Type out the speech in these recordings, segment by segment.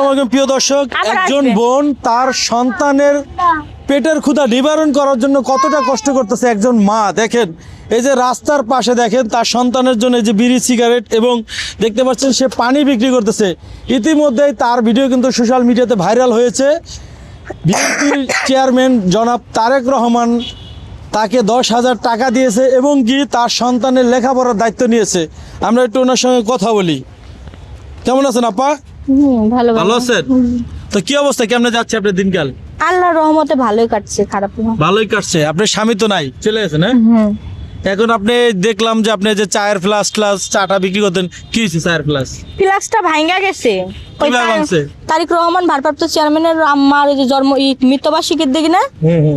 আসসালামু আলাইকুম প্রিয় দর্শক। একজন বোন তার সন্তানের পেটের ক্ষুধা নিবারণ করার জন্য কতটা কষ্ট করতেছে একজন মা। দেখেন এই যে রাস্তার পাশে দেখেন তার সন্তানের জন্য এই যে বিড়ি সিগারেট এবং দেখতে পাচ্ছেন সে পানি বিক্রি করতেছে। ইতিমধ্যেই তার ভিডিও কিন্তু সোশ্যাল মিডিয়াতে ভাইরাল হয়েছে। বিএনপির চেয়ারম্যান জনাব তারেক রহমান তাকে দশ হাজার টাকা দিয়েছে এবং কি তার সন্তানের লেখাপড়ার দায়িত্ব নিয়েছে। আমরা একটু ওনার সঙ্গে কথা বলি। কেমন আছেন আপা? ভালো ভালো আছেন? তো কি অবস্থা? কেমনে যাচ্ছে আপনার দিনকাল? আল্লাহর রহমতে ভালোই কাটছে খারাপ না। ভালোই কাটছে। আপনার স্বামী তো নাই চলে হ্যাঁ এখন আপনি দেখলাম যে আপনি যে চায়ের ফ্লাস ক্লাস চাটা বিক্রি করতেন কি হয়েছে চায়ের ফ্লাস? ফ্লাক্সটা ভাঙ্গা গেছে। কীভাবে ভাঙছে? তারিক রহমান ভারপ্রাপ্ত চেয়ারম্যানের আম্মার ওই যে জন্ম ই মৃত্যুবার্ষিকীর দিকে না?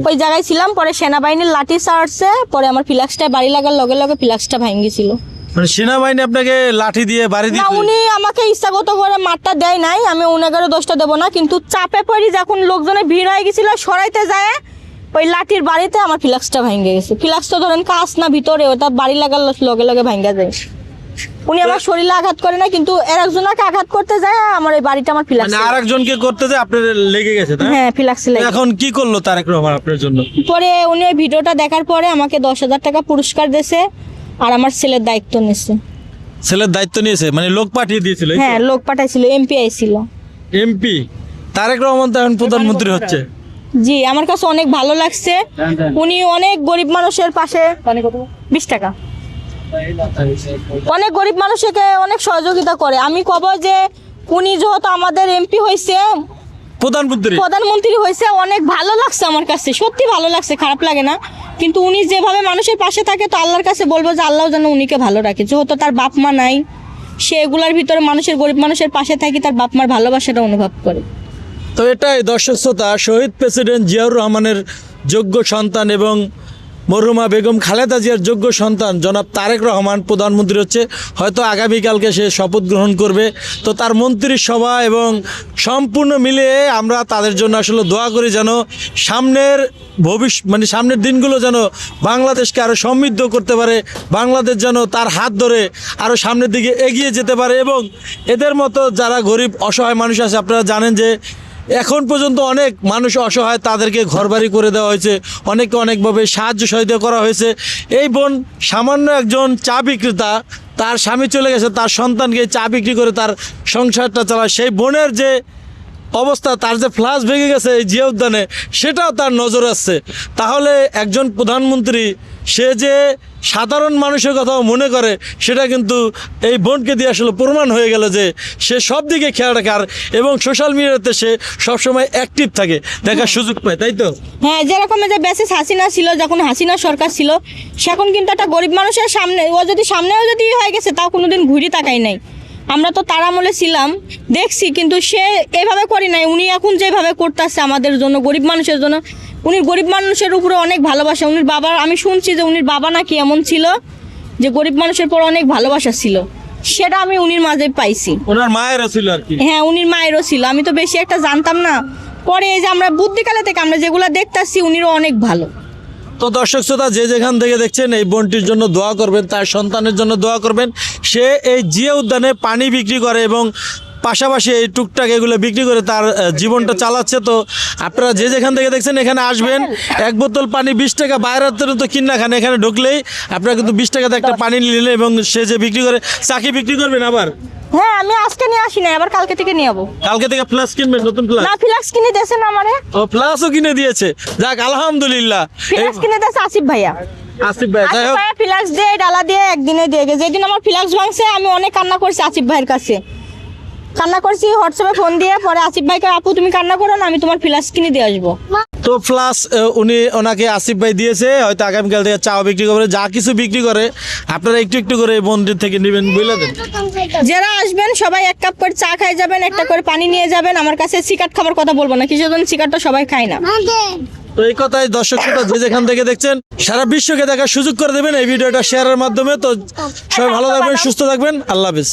ওই জায়গায় ছিলাম পরে সেনাবাহিনীর লাঠি চার্জে পরে আমার ফ্লাক্সটা বাড়ি লাগার লগে লগে ফ্লাক্সটা ভাঙ্গিছিল মানে সেনাবাহিনী আপনাকে লাঠি দিয়ে বাড়ি না দিয়ে উনি আমাকে ইচ্ছাগত করে মারটা দেয় নাই। আমি দোষটা দেবো না কিন্তু চাপে পড়ি যখন লোকজনের ভিড় হয়ে গেছিল সরাইতে যায় ওই লাঠির বাড়িতে আমার ফ্লাক্সটা ভেঙে গেছে। ফ্লাক্সটা ধরেন না ভিতরে ওটা বাড়ি লাগার লগে লগে ভেঙে যায়। উনি আমার শরীরে আঘাত করে না কিন্তু এর একজনকে আঘাত করতে যায় আমার এই বাড়িটা আমার ফ্লাক্স মানে আর একজনকে করতে যে আপনার লেগে গেছে তাই হ্যাঁ ফ্লাক্স তো এখন কি করল তারেক রহমান আপনার জন্য? পরে উনি ভিডিওটা দেখার পরে আমাকে দশ হাজার টাকা পুরস্কার দিয়েছে। আর আমার ছেলের দায়িত্ব নিচ্ছে ছেলের দায়িত্ব নিয়েছে? মানে লোক পাঠিয়ে দিয়েছিল হ্যাঁ লোক পাঠাইছিল এমপি আইছিল। এমপি তারেক রহমান তো এখন প্রধানমন্ত্রী হচ্ছে। জি আমার কাছে অনেক ভালো লাগছে। উনি অনেক গরিব মানুষের পাশে বিশ টাকা। অনেক গরিব মানুষকে অনেক সহযোগিতা করে। আমি কব যে উনি যেহেতু আমাদের এমপি হয়েছে প্রধানমন্ত্রী? প্রধানমন্ত্রী হয়েছে অনেক ভালো লাগছে আমার কাছে। সত্যি ভালো লাগছে খারাপ লাগে না। কিন্তু উনি যেভাবে মানুষের পাশে থাকে তো আল্লাহর কাছে বলব যে আল্লাহ যেন উনিকে ভালো রাখে। যেহেতু তার বাপ মা নাই, সে এগুলার ভিতরে মানুষের গরিব মানুষের পাশে থাকি তার বাপ মার ভালোবাসাটা অনুভব করে। তো এটাই দর্শক শ্রোতা, শহীদ প্রেসিডেন্ট জিয়াউর রহমানের যোগ্য সন্তান এবং মরহুমা বেগম খালেদা জিয়ার যোগ্য সন্তান জনাব তারেক রহমান, প্রধানমন্ত্রী হচ্ছে। হয়তো আগামীকালকে সে শপথ গ্রহণ করবে। তো তার মন্ত্রিসভা এবং সম্পূর্ণ মিলিয়ে আমরা তাদের জন্য আসলে দোয়া করি যেন সামনের ভবিষ্যৎ মানে সামনের দিনগুলো যেন বাংলাদেশকে আরও সমৃদ্ধ করতে পারে, বাংলাদেশ যেন তার হাত ধরে আরও সামনের দিকে এগিয়ে যেতে পারে এবং এদের মতো যারা গরিব, অসহায় মানুষ আছে, আপনারা জানেন যে এখন পর্যন্ত অনেক মানুষ অসহায়, তাদেরকে ঘরবাড়ি করে দেওয়া হয়েছে অনেকে অনেকভাবে সাহায্য সহায়তা করা হয়েছে। এই বোন সামান্য একজন চা বিক্রেতা, তার স্বামী চলে গেছে, তার সন্তানকে চা বিক্রি করে তার সংসারটা চালায়। সেই বোনের যে অবস্থা, তার যে ফ্লাস ভেঙে গেছে এই জিয়া উদ্যানে সেটাও তার নজর আসছে। তাহলে একজন প্রধানমন্ত্রী সে যে সাধারণ মানুষের কথাও মনে করে সেটা কিন্তু এই বোনকে দিয়ে আসলে প্রমাণ হয়ে গেল যে সে সব দিকে খেয়াল রাখার এবং সোশ্যাল মিডিয়াতে সে সবসময় অ্যাক্টিভ থাকে। দেখার সুযোগ পায় তাই তো? হ্যাঁ যেরকম যে বেসিস হাসিনা ছিল যখন হাসিনা সরকার ছিল সেখন কিন্তু একটা গরিব মানুষের সামনে ও যদি সামনেও যদি হয়ে গেছে তাও কোনোদিন ঘুরি তাকাই নাই। আমরা তো তার আমলে ছিলাম দেখছি কিন্তু সে এভাবে করি নাই। উনি এখন যেভাবে করতেছে আমাদের জন্য গরিব মানুষের জন্য উনি গরিব মানুষের উপরে অনেক ভালোবাসা। উনির বাবার আমি শুনছি যে উনির বাবা নাকি এমন ছিল যে গরিব মানুষের পর অনেক ভালোবাসা ছিল। সেটা আমি উনির মাঝে পাইছি। ওনার মায়েরও ছিল আর কি। হ্যাঁ উনির মায়েরও ছিল। আমি তো বেশি একটা জানতাম না। পরে এই যে আমরা বুদ্ধিকালে থেকে আমরা যেগুলো দেখতাছি উনিরও অনেক ভালো। তো দর্শক শ্রোতা যে যেখান থেকে দেখছেন এই বোনটির জন্য দোয়া করবেন তার সন্তানের জন্য দোয়া করবেন। সে এই জিয়া উদ্যানে পানি বিক্রি করে এবং পাশাপাশি এই টুকটাক এগুলো বিক্রি করে তার জীবনটা চালাচ্ছে। তো আপনারা যে যেখান থেকে দেখছেন এখানে আসবেন। এক বোতল পানি বিশ টাকা বাইরের তো কিনা খান এখানে ঢুকলেই আপনারা কিন্তু বিশ টাকাতে একটা পানি নিলেন এবং সে যে বিক্রি করে চাকি বিক্রি করবেন আবার? হ্যাঁ আমি আজকে নিয়ে আসি না আবার কালকে থেকে নিয়ে যাব। কালকে থেকে প্লাস কিনবেন নতুন প্লাস না কিনে আমারে? ও প্লাসও কিনে দিয়েছে। যাক আলহামদুলিল্লাহ। কিনে দেছে আসিফ ভাইয়া। আসিফ ভাই যাই হোক। দিয়ে ডালা দিয়ে একদিনে দিয়ে গেছে। যেদিন আমার ভাঙছে আমি অনেক কান্না করছি আসিফ ভাইয়ের কাছে। কান্না করছি হোয়াটসঅ্যাপে ফোন দিয়ে পরে আসিফ ভাইকে আপু তুমি কান্না করো না আমি তোমার ফিলাক্স কিনে দিয়ে আসব। তো প্লাস উনি ওনাকে আসিফ ভাই দিয়েছে হয়তো আগামীকাল থেকে চা বিক্রি করে যা কিছু বিক্রি করে আপনারা একটু একটু করে এই মন্দির থেকে নেবেন বুঝলে দেন যারা আসবেন সবাই এক কাপ করে চা খাই যাবেন একটা করে পানি নিয়ে যাবেন। আমার কাছে সিকাট খাবার কথা বলব না কিছু জন সিকাটটা সবাই খায় না। তো এই কথাই দর্শক শ্রোতা যে যেখান থেকে দেখছেন সারা বিশ্বকে দেখার সুযোগ করে দেবেন এই ভিডিওটা শেয়ারের মাধ্যমে। তো সবাই ভালো থাকবেন সুস্থ থাকবেন আল্লাহ হাফিজ।